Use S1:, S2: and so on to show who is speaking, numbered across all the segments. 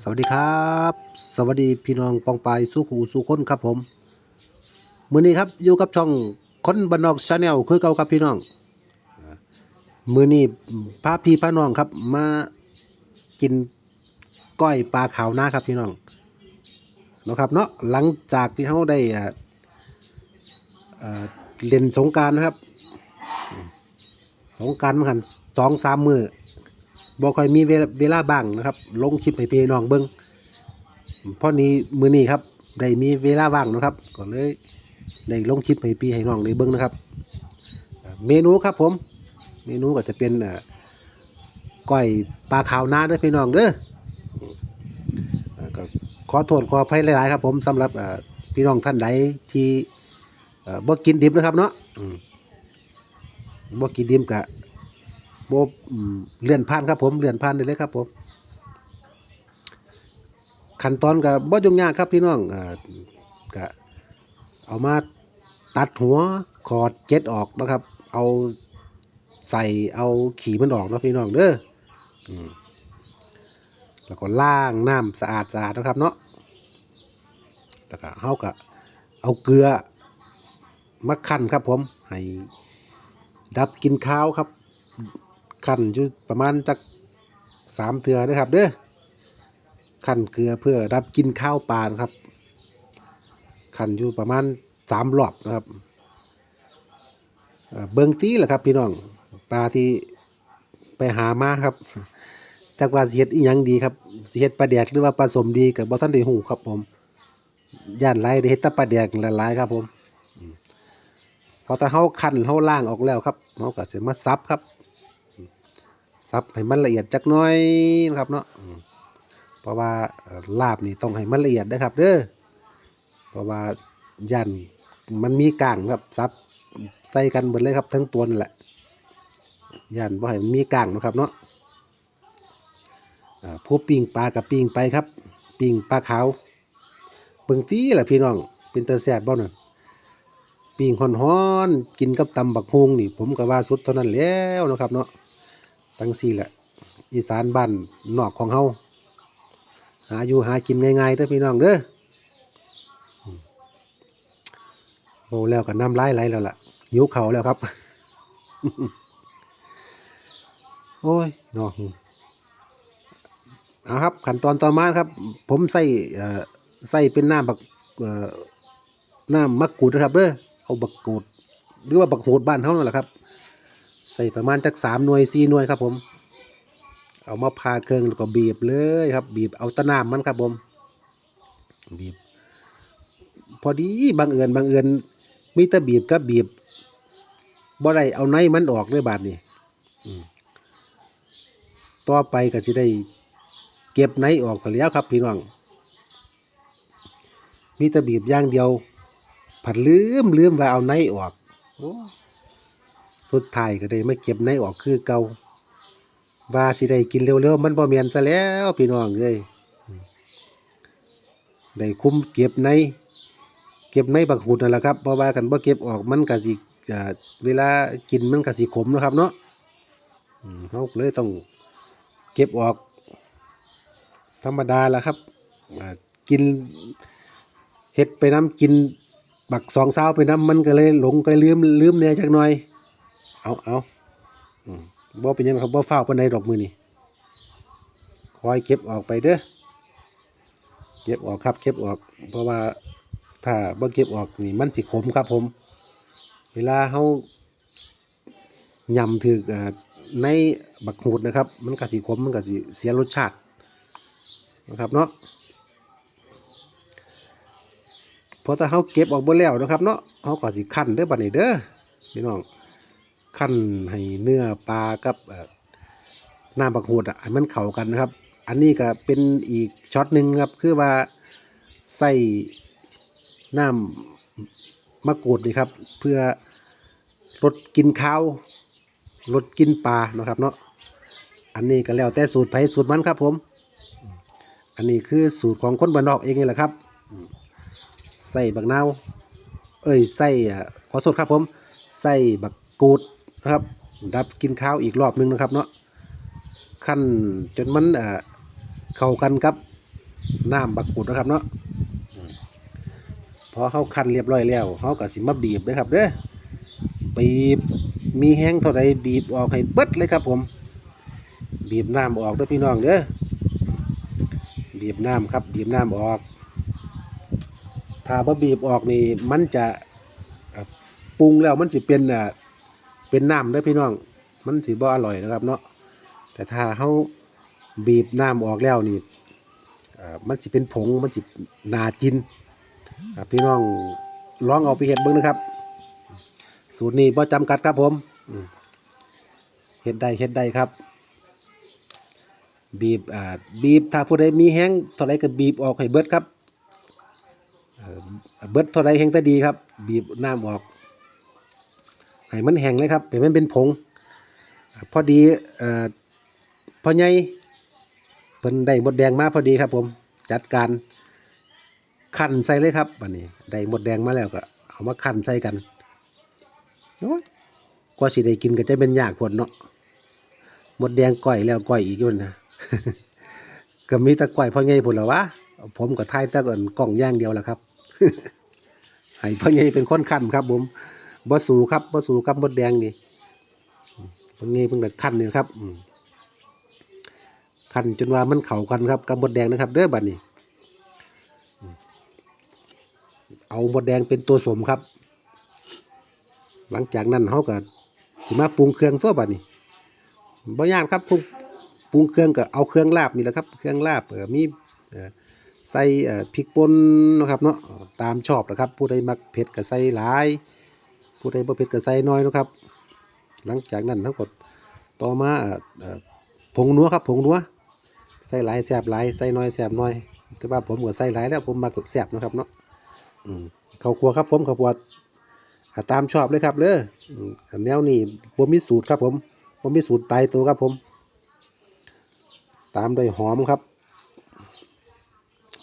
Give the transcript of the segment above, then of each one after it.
S1: สวัสดีครับ สวัสดีพี่น้องปองปายสู้หูสู้คนครับผมมื้อนี้ครับอยู่กับช่องคนบ้านนอกชาแนลคือเก่าครับพี่น้องมื้อนี้พาพี่พาน้องครับมากินก้อยปลาขาวหน้าครับพี่น้องนะครับเนาะหลังจากที่เขาได้เล่นสงการนะครับ สงการมาหันสองสามมือ บ่ค่อยมีเวลาบ้างนะครับ ลงคลิปให้พี่น้องเบิ่งเพราะนี้มือนี้ครับได้มีเวลาว่างนะครับก็เลยได้ลงคลิปให้พี่ให้น้องได้เบิ่งนะครับ เมนูครับผม เมนูก็จะเป็นก้อยปลาขาวนาด้อพี่น้องเด้อก็ขอโทษขออภัยหลายๆครับผมสำหรับพี่น้องท่านใดที่บ่กินดิบนะครับเนาะบ่กินดิบก็ โบอืมเลื่อนผ่านครับผมเลื่อนผ่านได้เลยครับผมขั้นตอนกับบ่ยุ่งยากครับพี่น้องอ่าก็เอามาตัดหัวขอดเจ็ดออกนะครับ เอาใส่เอาขี่มันออกนะพี่น้องเด้อแล้วก็ล้างน้ำสะอาดสะอาดนะครับเนาะแล้วก็เฮาก็เอาเกลือมาคั่นครับผมให้ดับกินข้าวครับ ขั้นอยู่ประมาณจักสามเถื่อนะครับเด้อขั้นเกลือเพื่อรับกินข้าวปลาครับขั้นอยู่ประมาณสามรอบนะครับเบิ้งตีแหละครับพี่น้องปลาที่ไปหามาครับจากว่าสิเฮ็ดอีหยังดีครับสิเฮ็ดปลาแดกหรือว่าปลาสมดีกับบ่ทันได้ฮู้ครับผมย่านหลายได้เฮ็ดต่ปลาแดกหลายๆครับผมพอถ้าเฮาคันเฮาล้างออกแล้วครับเฮาก็สิมาซับครับ ซับให้มันละเอียดจักหน้อยนะครับเนาะเพราะว่าลาบนี่ต้องให้มันละเอียดนะครับเด้อเพราะว่ายันมันมีกลางครับซับใส่กันหมดเลยครับ ทั้งตัวนั่นแหละยันบ่ให้มันมีกลางนะครับเนาะผู้ปิ้งปลากับปิ้งไปครับ ปิ้งปลาขาวเบิ่งตีแหละพี่น้องเป็นตาแซ่บบ่นั่นปิ้งฮ้อนๆกินกับตำบักฮวงนี่ ผมก็ว่าสุดเท่านั้นแล้วนะครับเนาะ ทั้งสี่แหละ อีสานบ้านนอกของเฮาหาอยู่หากินง่ายๆเด้อพี่น้องเด้ออืมโอ้แล้วก็น้ำลายไหลแล้วล่ะหิวเขาแล้วครับ โอ้ยนาะเอาครับ ขั้นตอนต่อมาครับ ผมใส่ใส่เป็นน้ำบักน้ำมะกรูดนะครับเด้อเอาบักกรูดหรือว่าบักโหดบ้านเฮานั่นแหละครับ ใส่ประมาณจักสามหน่วยสี่หน่วยครับผม เอามาพาเครื่องแล้วก็บีบเลยครับ บีบเอาตะน้ำมันครับผม บีบ พอดีบางเอิญบางเอิญมีต่บีบก็บีบบ่ได้เอาในมันออกเลยบาดนี้อืมต่อไปก็จะได้เก็บในออกก็แล้วครับ พี่น้อง มีต่บีบอย่างเดียว ผัดลืมลืมว่าเอาในออกโอ้ สุดท้ายก็ได้มาเก็บในออกคือเก่าว่าสิได้กินเร็วๆมันบ่แม่นซะแล้วพี่น้องเอ้ยได้คุ้มเก็บใน เก็บในบักหุดนั่นแหละครับเพราะว่ากันบ่เก็บออกมันก็สิเวลากินมันก็สิขมนะครับเนาะเฮาเลยต้องเก็บออก ธรรมดาละครับกินเฮ็ดไปน้ำกินบักสองเช้าไปน้ำมันก็เลยหลงไปลืมลืมแหน่ยจักหน่อย เอาเอาบ่เป็นยังครับบ่ฟ้าวปานใดดอกมือนี่คอยเก็บออกไปเด้อเก็บออกครับเก็บออก เพราะว่าถ้าบ่เก็บออกนี่มันสิขมครับผม เวลาเฮายำถึกอ่าในบักหูดนะครับ มันก็สิขมมันก็สิเสียรสชาตินะครับเนาะพอถ้าเฮาเก็บออกบ่แล้วนะครับเนาะเฮาก็สิคั่นเด้อบัดนี้เด้อพี่น้อง ขั้นให้เนื้อปลากับเอ่อน้ำบักหูดอะให้มันเข้ากันนะครับ อันนี้ก็เป็นอีกช็อตหนึ่งครับ คือว่าใส่น้ำมะกรูดนี่ครับ เพื่อลดกินข้าวลดกินปลาเนาะครับเนาะอันนี้ก็แล้วแต่สูตรไผสูตรมันครับผม อันนี้คือสูตรของคนบ้านนอกเองนี่แหละครับ ใส่บักนาว เอ้ยใส่ขอโทษครับผม ใส่บักกูด นะครับ ดับกินข้าวอีกรอบหนึงนะครับเนาะขั้นจนมันเอ่อเข้ากันกับน้ำบักกุดนะครับเนาะพอเขาคั้นเรียบร้อยแล้วเขาก็สิมาบีบเด้อครับเด้อบีบมีแห้งเท่าใดบีบออกให้เบิดเลยครับผม บีบน้ำออกด้อพี่น้องเด้อบีบน้ำครับ บีบน้ำออก ถ้าบ่บีบออกนี่มันจะปรุงแล้วมันสิเป็นอ่า เป็นน้ำเด้อพี่น้อง มันสิบ่อร่อยนะครับเนาะแต่ถ้าเฮาบีบน้ำออกแล้วนี่มันสิเป็นผงมันสินากินพี่น้องลองเอาไปเฮ็ดเบิ่งนะครับ สูตรนี้บ่จำกัดครับผมเฮ็ดได้เฮ็ดได้ครับ บีบอ่าบีบถ้าผู้ใดมีแห้งเท่าไรก็บีบออกให้เบิดครับเอ่อเบิดเท่าไรแห้งแต่ดีครับ บีบน้ำออก ให้มันแห้งเลยครับให้มันเป็นผง พอดีอพอใหญ่เพิ่นได้หมดแดงมาพอดีครับ ผม จัดการคั่นใส่เลยครับบัดนี้ได้หมดแดงมาแล้วก็เอามาคั่นใส่กันโอ้ยกว่าสิได้กินก็จะเป็นยากพดเนาะหมดแดงก้อยแล้วก้อยอีกอยู่นะก็มีแต่ก้อยพ่อใหญ่พุ่นละวะผมก็ทายแต่ก่อนกล้องย่างเดียวแหละครับให้พ่อใหญ่เป็นคนคั่นครับผม บ่สูครับบ่สู้กับมดแดงนี่พ่อใหญ่เพิ่นก็คั่นนี่ครับอืมคั่นจนว่ามันเข้ากันครับกับมดแดงนะครับเด้อบัดนี้ เอามดแดงเป็นตัวสมครับ หลังจากนั้นเฮาก็สิมาปรุงเครื่องตัวบัดนี้บ่ยากครับปรุงปรุงเครื่องก็เอาเครื่องลาบนี่แหละครับ เครื่องลาบมีใส่พริกป่นนะครับเนาะตามชอบนะครับ ผู้ใดมักเผ็ดก็ใส่หลาย ผู้ใดบ่เผ็ดก็ใส่น้อยนะครับ หลังจากนั้นทั้งหมดต่อมาผงนัวครับผงนัวใส่หลายแซ่บหลายใส่น้อยแซ่บน้อย แต่ว่าผมก็ใส่หลายแล้วผมมักแซ่บนะครับเนาะข้าวคั่วครับผมข้าวคั่วอ่าตามชอบเลยครับเลยแนวนี้ผมมีสูตรครับผมผมมีสูตรตายตัวครับผม ตามด้วยหอมครับ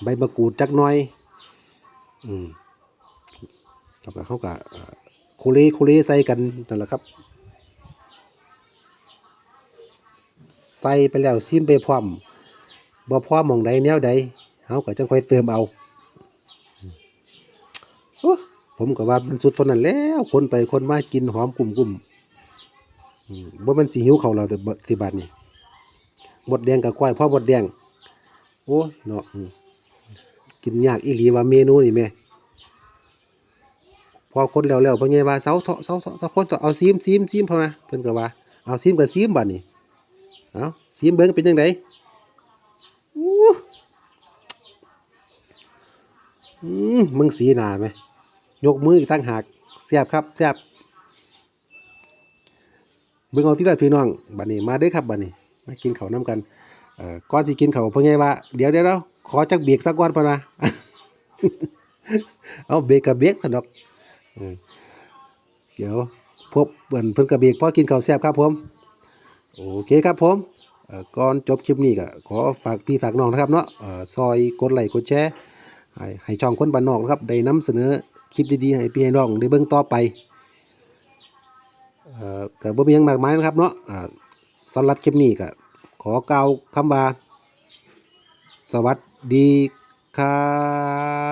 S1: ใบมะกรูดจักหน่อย อืมแล้วก็เขาก็ โคเลโคเลใส่กันนั่นแหละครับ ใส่ไปแล้วซิมไปพร้อมบ่พร้อมมองใดแนวใดเขาก็จังค่อยเติมเอาโอ้ผมก็ว่ามันสุดเทนนั้นแล้วคนไปคนมากินหอมกลุ่มกลุ่มๆอืมบ่แมันสิหิวเขาเราแต่บ่สิบาดนี่บดแดงกับก้อยพ่อบดแดง โอ้ยเนาะกินยากอีหลีว่าเมนูนี่แม่ พอคนแล้วแล้วเพิ่นไงว่าเสาเถาะเสาเถาะเสาคนเถาะเอาซีมซีมซีมเพิ่นนะเพิ่นก็ว่าเอาซีมก็ซีมบัดนี้เอาซีมเบิ่งเป็นจังไดอู้อืมมึงสีหนาไหมยกมืออีกตั้งหากแซ่บครับแซ่บเบิ่งเอาที่ละพี่น้องบัดนี้มาเด้อครับบัดนี้มากินข้าวน้ำกันเอ่อก่อนสิกินข้าวเพิ่นไงว่าเดี๋ยวเดี๋ยวขอจักเบรกสักก่อนพะนะ เอาเบรกกับเบรกสนอก เดี๋ยวพบเพิ่นเพิ่นกับเบรกพอกินข้าวแซ่บครับผม โอเคครับผมก่อนจบคลิปนี้ก็ขอฝากพี่ฝากน้องนะครับเนาะเอ่อซอยกดไลค์กดแชร์ให้ช่องคนบ้านนอกนะครับได้นำเสนอคลิปดีๆให้พี่ให้น้องได้เบิ่งต่อไปก็บ่มีหยังมากมายนะครับเนาะอ่าสำหรับคลิปนี้ก็ขอกล่าวคำว่า สวัสดีครับ